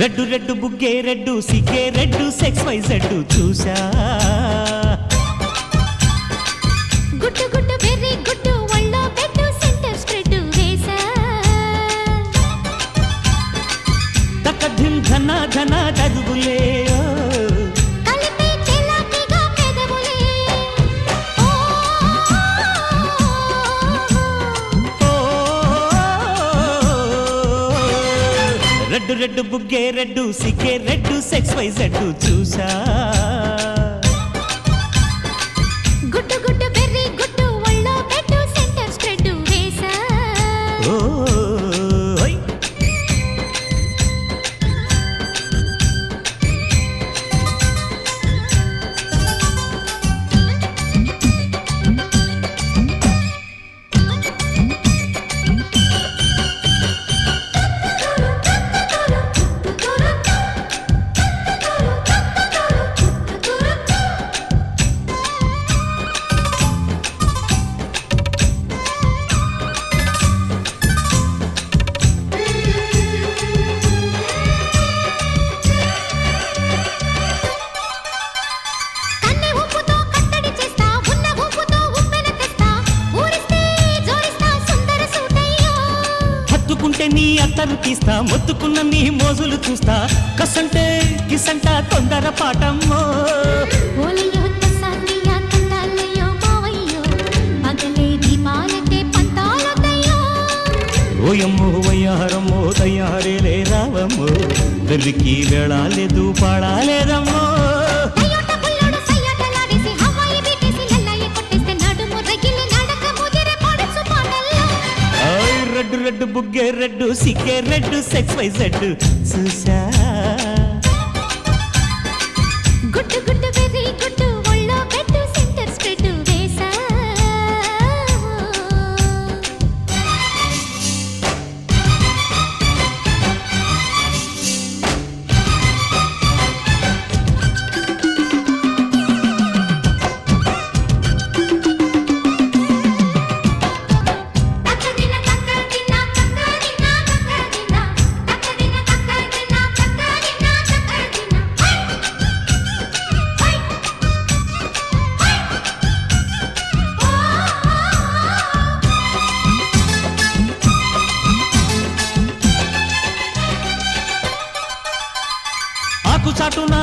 Red red బుగ్గే red సిగ్గే red sex Y Z చూసా గుట్టు గుట్టు వెర్రి గుట్టు ఒళ్ళో పెట్టు సెంటర్ స్ప్రెడ్ వేసా తకధిం ధన ధన దరువులే ఓ. రెడ్డు రెడ్డు బుగ్గే రెడ్డు సిగ్గే రెడ్డు సెక్స్ వై జెడ్డు చూసా ముట్టుకుంటే నీ అత్తను తీస్తా మొత్తుకున్న నీ మోజులు చూస్తా. కసంటే కిసంట తొందర పాటమ్మో. ఓయమ్మో వయ్యారమ్మో తయారే రావమ్మో. వెళ్ళికి వెళ్ళాలేదు పాడాలేదమ్మో బుగ్గే రెడ్డు సిగ్గే రెడ్డు సెక్స్ వై జెడ్ చూసా గుడ్డు గుడ్డు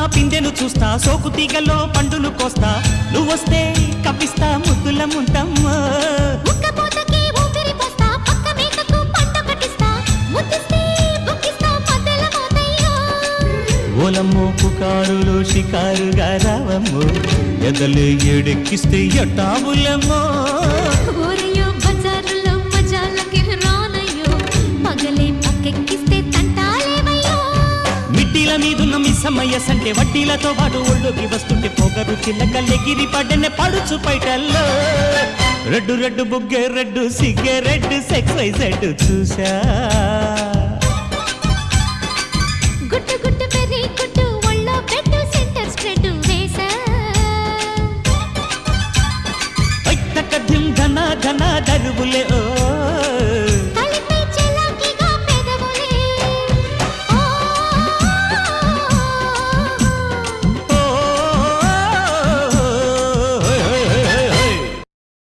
పిందెను చూస్తా సోకు తీగలో పండులు కోస్తా. నువ్వొస్తే కప్పిస్తా ముద్దుల ముంతమ్మ. ఓలమ్మో పుకారులు షికారుగా రావమ్మో. ఎదలు ఎడెక్కిస్తే ఎట్టావులమ్మో. మిట్టిల మీదున్న మిస్సమ్మయ్య సంటే వడ్డీలతో పాటు ఒళ్ళోకి వస్తుంటే పొగరు చిల్లకల్లెగిరి పడ్డనే పడుచు పైటల్లో. రెడ్డు రెడ్డు బుగ్గే రెడ్డు సిగ్గే రెడ్డు సెక్స్ వై జెడ్ చూసా గుట్టు గుట్టు పెరి గుట్టు ఒళ్ళో పెట్టు సెంటర్ స్ప్రెడ్ వేసా ఐ తక్క ధిం ధన ధన దరువులే ఓ